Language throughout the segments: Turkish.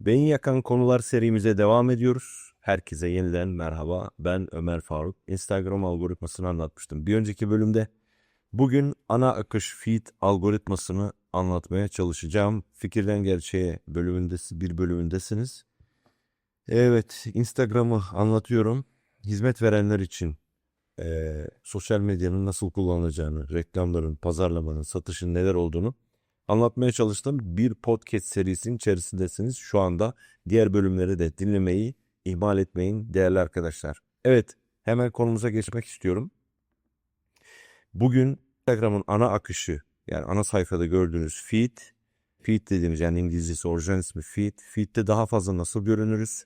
Beyin yakan konular serimize devam ediyoruz. Herkese yeniden merhaba. Ben Ömer Faruk. Instagram algoritmasını anlatmıştım. Bir önceki bölümde bugün ana akış feed algoritmasını anlatmaya çalışacağım. Fikirden gerçeğe bölümünde bir bölümündesiniz. Evet, Instagram'ı anlatıyorum. Hizmet verenler için eee, sosyal medyanın nasıl kullanılacağını, reklamların, pazarlamanın, satışın neler olduğunu anlatmaya çalıştığım bir podcast serisinin içerisindesiniz şu anda. Diğer bölümleri de dinlemeyi ihmal etmeyin değerli arkadaşlar. Evet, hemen konumuza geçmek istiyorum. Bugün Instagram'ın ana akışı yani ana sayfada gördüğünüz feed, feed dediğimiz yani İngilizcesi orijinal ismi feed, feed'de daha fazla nasıl görünürüz?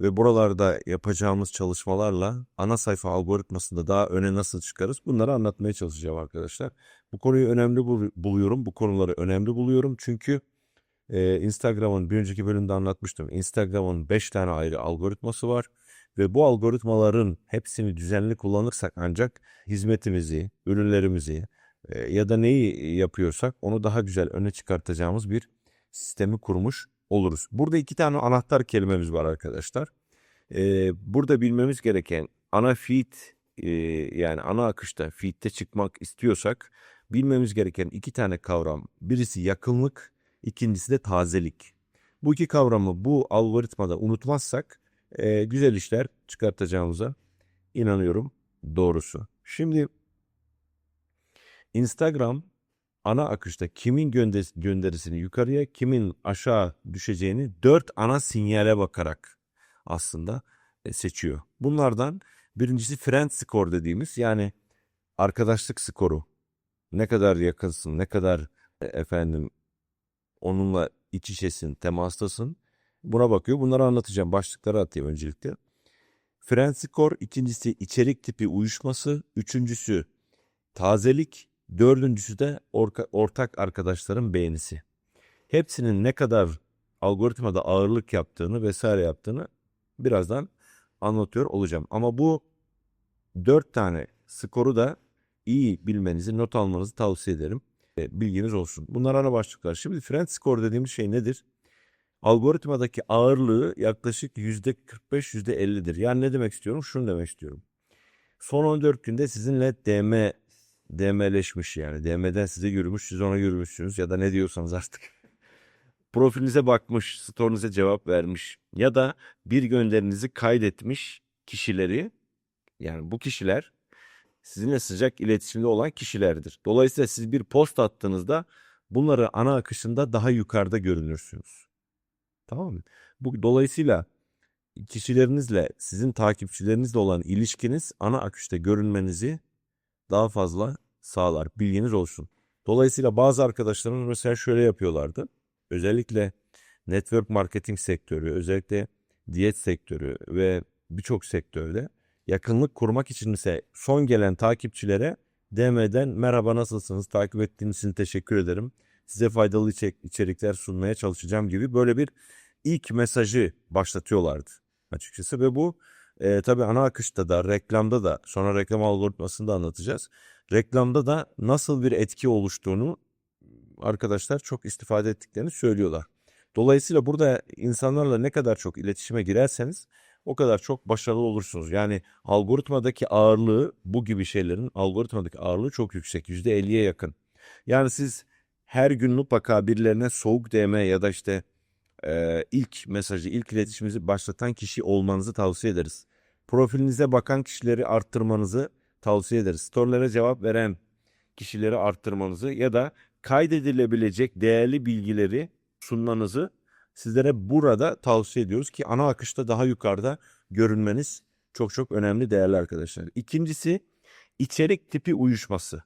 Ve buralarda yapacağımız çalışmalarla ana sayfa algoritmasında daha öne nasıl çıkarız? Bunları anlatmaya çalışacağım arkadaşlar. Bu konuyu önemli bul- buluyorum. Bu konuları önemli buluyorum. Çünkü e, Instagram'ın bir önceki bölümde anlatmıştım. Instagram'ın 5 tane ayrı algoritması var. Ve bu algoritmaların hepsini düzenli kullanırsak ancak hizmetimizi, ürünlerimizi e, ya da neyi yapıyorsak onu daha güzel öne çıkartacağımız bir sistemi kurmuş oluruz. Burada iki tane anahtar kelimemiz var arkadaşlar. E, burada bilmemiz gereken ana feed e, yani ana akışta feed'te çıkmak istiyorsak bilmemiz gereken iki tane kavram. Birisi yakınlık, ikincisi de tazelik. Bu iki kavramı bu algoritmada unutmazsak e, güzel işler çıkartacağımıza inanıyorum doğrusu. Şimdi Instagram ana akışta kimin gönder- gönderisini yukarıya, kimin aşağı düşeceğini dört ana sinyale bakarak aslında e, seçiyor. Bunlardan birincisi friend score dediğimiz yani arkadaşlık skoru. Ne kadar yakınsın, ne kadar e, efendim onunla iç içesin, temastasın. Buna bakıyor. Bunları anlatacağım. Başlıkları atayım öncelikle. Friend score, ikincisi içerik tipi uyuşması, üçüncüsü tazelik, dördüncüsü de orka- ortak arkadaşların beğenisi. Hepsinin ne kadar algoritmada ağırlık yaptığını vesaire yaptığını birazdan anlatıyor olacağım. Ama bu dört tane skoru da iyi bilmenizi, not almanızı tavsiye ederim. E, Bilginiz olsun. Bunlar ana başlıklar. Şimdi friend score dediğimiz şey nedir? Algoritmadaki ağırlığı yaklaşık %45, %50'dir. Yani ne demek istiyorum? Şunu demek istiyorum. Son 14 günde sizinle DM DM'leşmiş yani. DM'den size yürümüş, siz ona yürümüşsünüz ya da ne diyorsanız artık. Profilinize bakmış, story'nize cevap vermiş ya da bir gönderinizi kaydetmiş kişileri yani bu kişiler sizinle sıcak iletişimde olan kişilerdir. Dolayısıyla siz bir post attığınızda bunları ana akışında daha yukarıda görünürsünüz. Tamam mı? Bu dolayısıyla kişilerinizle, sizin takipçilerinizle olan ilişkiniz ana akışta görünmenizi daha fazla sağlar. Bilginiz olsun. Dolayısıyla bazı arkadaşlarım mesela şöyle yapıyorlardı. Özellikle network marketing sektörü, özellikle diyet sektörü ve birçok sektörde yakınlık kurmak için ise son gelen takipçilere DM'den merhaba nasılsınız, takip ettiğiniz için teşekkür ederim. Size faydalı içerik- içerikler sunmaya çalışacağım gibi böyle bir ilk mesajı başlatıyorlardı açıkçası ve bu e, tabii ana akışta da reklamda da sonra reklam algoritmasını da anlatacağız. Reklamda da nasıl bir etki oluştuğunu arkadaşlar çok istifade ettiklerini söylüyorlar. Dolayısıyla burada insanlarla ne kadar çok iletişime girerseniz o kadar çok başarılı olursunuz. Yani algoritmadaki ağırlığı bu gibi şeylerin algoritmadaki ağırlığı çok yüksek. %50'ye yakın. Yani siz her gün mutlaka birilerine soğuk DM ya da işte e, ilk mesajı, ilk iletişimimizi başlatan kişi olmanızı tavsiye ederiz. Profilinize bakan kişileri arttırmanızı tavsiye ederiz. Storylere cevap veren kişileri arttırmanızı ya da kaydedilebilecek değerli bilgileri sunmanızı sizlere burada tavsiye ediyoruz ki ana akışta daha yukarıda görünmeniz çok çok önemli değerli arkadaşlar. İkincisi içerik tipi uyuşması.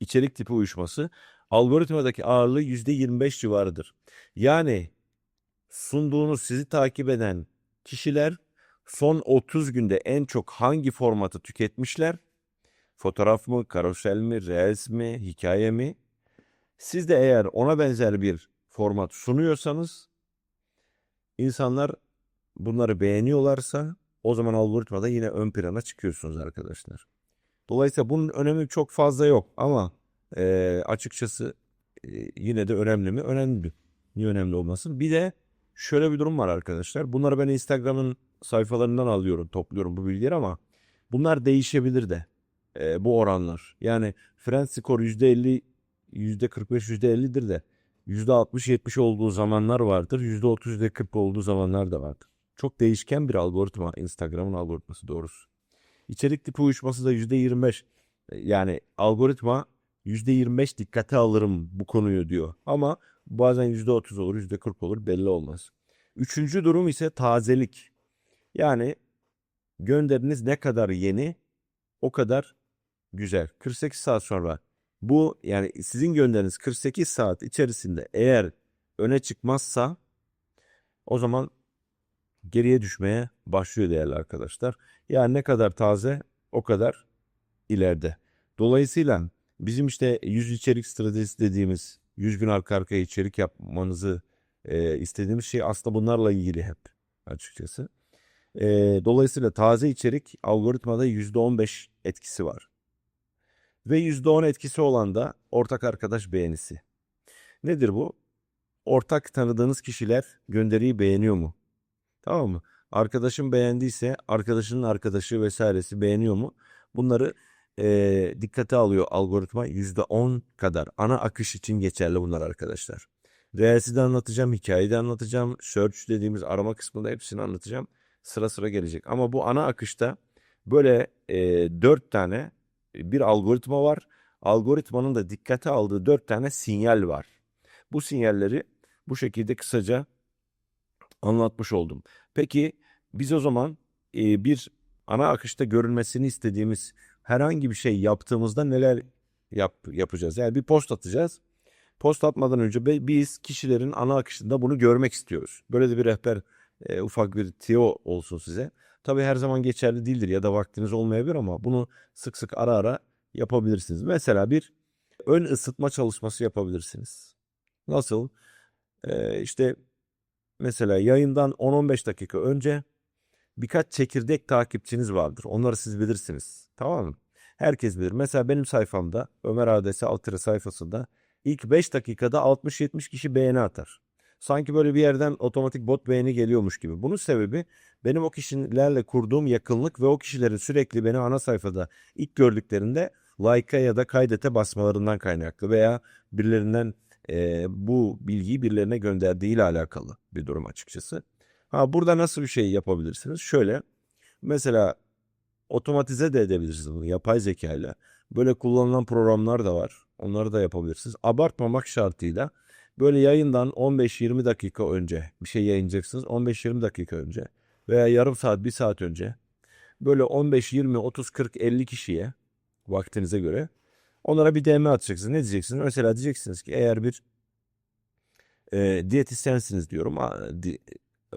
İçerik tipi uyuşması algoritmadaki ağırlığı %25 civarıdır. Yani sunduğunuz sizi takip eden kişiler son 30 günde en çok hangi formatı tüketmişler? Fotoğraf mı, karosel mi, reels mi, hikaye mi? Siz de eğer ona benzer bir format sunuyorsanız insanlar bunları beğeniyorlarsa o zaman algoritmada yine ön plana çıkıyorsunuz arkadaşlar. Dolayısıyla bunun önemi çok fazla yok ama eee, açıkçası eee, yine de önemli mi? Önemli. Niye önemli olmasın? Bir de şöyle bir durum var arkadaşlar. Bunları ben Instagram'ın sayfalarından alıyorum, topluyorum bu bilgileri ama bunlar değişebilir de e, bu oranlar. Yani Friends skor %50, %45, %50'dir de %60-70 olduğu zamanlar vardır. %30, %40 olduğu zamanlar da vardır. Çok değişken bir algoritma Instagram'ın algoritması doğrusu. İçerik tipi uyuşması da %25. Yani algoritma %25 dikkate alırım bu konuyu diyor. Ama bazen %30 olur, %40 olur belli olmaz. Üçüncü durum ise tazelik. Yani gönderiniz ne kadar yeni o kadar güzel. 48 saat sonra bu yani sizin gönderiniz 48 saat içerisinde eğer öne çıkmazsa o zaman geriye düşmeye başlıyor değerli arkadaşlar. Yani ne kadar taze o kadar ileride. Dolayısıyla bizim işte 100 içerik stratejisi dediğimiz 100 gün arka arkaya içerik yapmanızı e, istediğimiz şey aslında bunlarla ilgili hep açıkçası. E, dolayısıyla taze içerik algoritmada %15 etkisi var. Ve %10 etkisi olan da ortak arkadaş beğenisi. Nedir bu? Ortak tanıdığınız kişiler gönderiyi beğeniyor mu? Tamam mı? Arkadaşım beğendiyse arkadaşının arkadaşı vesairesi beğeniyor mu? Bunları e, dikkate alıyor algoritma %10 kadar. Ana akış için geçerli bunlar arkadaşlar. Reels'i de anlatacağım, hikayeyi de anlatacağım. Search dediğimiz arama kısmında hepsini anlatacağım. Sıra sıra gelecek. Ama bu ana akışta böyle e, 4 tane bir algoritma var. Algoritmanın da dikkate aldığı 4 tane sinyal var. Bu sinyalleri bu şekilde kısaca anlatmış oldum. Peki biz o zaman e, bir ana akışta görünmesini istediğimiz herhangi bir şey yaptığımızda neler yap, yapacağız? Yani bir post atacağız. Post atmadan önce biz kişilerin ana akışında bunu görmek istiyoruz. Böyle de bir rehber e, ufak bir tiyo olsun size. Tabii her zaman geçerli değildir ya da vaktiniz olmayabilir ama bunu sık sık ara ara yapabilirsiniz. Mesela bir ön ısıtma çalışması yapabilirsiniz. Nasıl? Ee, işte mesela yayından 10-15 dakika önce birkaç çekirdek takipçiniz vardır. Onları siz bilirsiniz. Tamam mı? Herkes bilir. Mesela benim sayfamda Ömer Adesi Altırı sayfasında ilk 5 dakikada 60-70 kişi beğeni atar. Sanki böyle bir yerden otomatik bot beğeni geliyormuş gibi. Bunun sebebi benim o kişilerle kurduğum yakınlık ve o kişilerin sürekli beni ana sayfada ilk gördüklerinde like'a ya da kaydete basmalarından kaynaklı veya birilerinden e, bu bilgiyi birilerine gönderdiğiyle alakalı bir durum açıkçası. Ha burada nasıl bir şey yapabilirsiniz? Şöyle mesela otomatize de edebilirsiniz bunu yapay zeka ile. Böyle kullanılan programlar da var. Onları da yapabilirsiniz. Abartmamak şartıyla böyle yayından 15-20 dakika önce bir şey yayınlayacaksınız. 15-20 dakika önce veya yarım saat, bir saat önce böyle 15, 20, 30, 40, 50 kişiye vaktinize göre onlara bir DM atacaksınız. Ne diyeceksiniz? Mesela diyeceksiniz ki eğer bir e, diyetisyensiniz diyorum, a- di-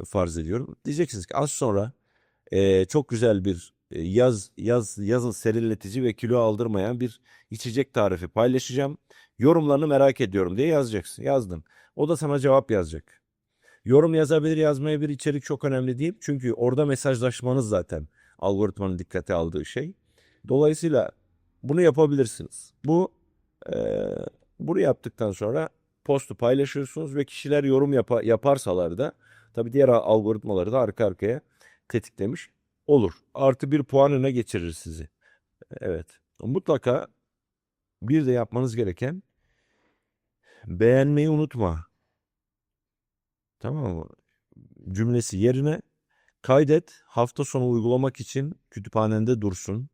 farz ediyorum. Diyeceksiniz ki az sonra e, çok güzel bir e, yaz yaz yazın serinletici ve kilo aldırmayan bir içecek tarifi paylaşacağım. Yorumlarını merak ediyorum diye yazacaksın. Yazdın. O da sana cevap yazacak. Yorum yazabilir yazmayabilir içerik çok önemli değil. Çünkü orada mesajlaşmanız zaten algoritmanın dikkate aldığı şey. Dolayısıyla bunu yapabilirsiniz. Bu e, bunu yaptıktan sonra postu paylaşıyorsunuz ve kişiler yorum yapa, yaparsalar da tabii diğer algoritmaları da arka arkaya tetiklemiş olur. Artı bir puan öne geçirir sizi. Evet. Mutlaka bir de yapmanız gereken beğenmeyi unutma. Tamam mı? Cümlesi yerine kaydet hafta sonu uygulamak için kütüphanende dursun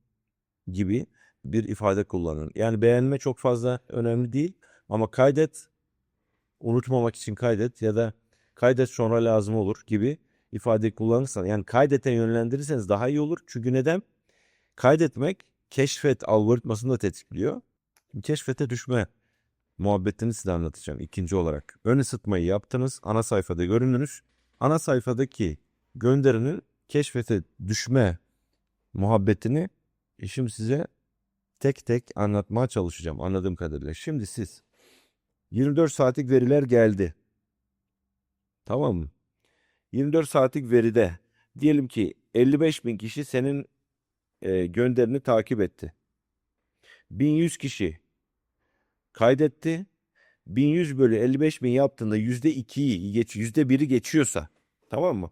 gibi bir ifade kullanın. Yani beğenme çok fazla önemli değil ama kaydet unutmamak için kaydet ya da kaydet sonra lazım olur gibi ifade kullanırsan yani kaydete yönlendirirseniz daha iyi olur. Çünkü neden? Kaydetmek keşfet algoritmasını da tetikliyor. Keşfete düşme muhabbetini size anlatacağım ikinci olarak. Ön ısıtmayı yaptınız. Ana sayfada görünürüz. Ana sayfadaki gönderinin keşfete düşme muhabbetini şimdi size tek tek anlatmaya çalışacağım anladığım kadarıyla. Şimdi siz 24 saatlik veriler geldi. Tamam mı? 24 saatlik veride diyelim ki 55 bin kişi senin e, gönderini takip etti. 1100 kişi kaydetti. 1100 bölü 55 bin yaptığında %2'yi geç, %1'i geçiyorsa tamam mı?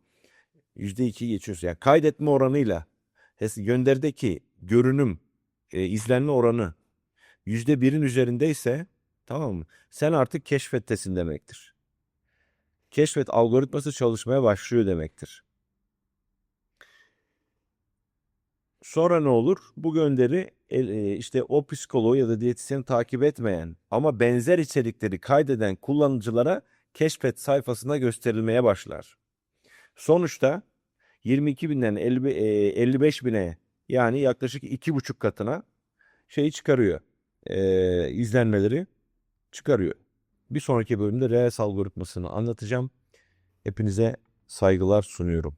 %2'yi geçiyorsa yani kaydetme oranıyla gönderideki görünüm e, izlenme oranı %1'in üzerindeyse tamam mı? Sen artık keşfettesin demektir. Keşfet algoritması çalışmaya başlıyor demektir. Sonra ne olur? Bu gönderi e, işte o psikoloğu ya da diyetisyeni takip etmeyen ama benzer içerikleri kaydeden kullanıcılara keşfet sayfasında gösterilmeye başlar. Sonuçta 22 binden 50 e, 55 bine yani yaklaşık iki buçuk katına şeyi çıkarıyor. E, izlenmeleri çıkarıyor. Bir sonraki bölümde Reels algoritmasını anlatacağım. Hepinize saygılar sunuyorum.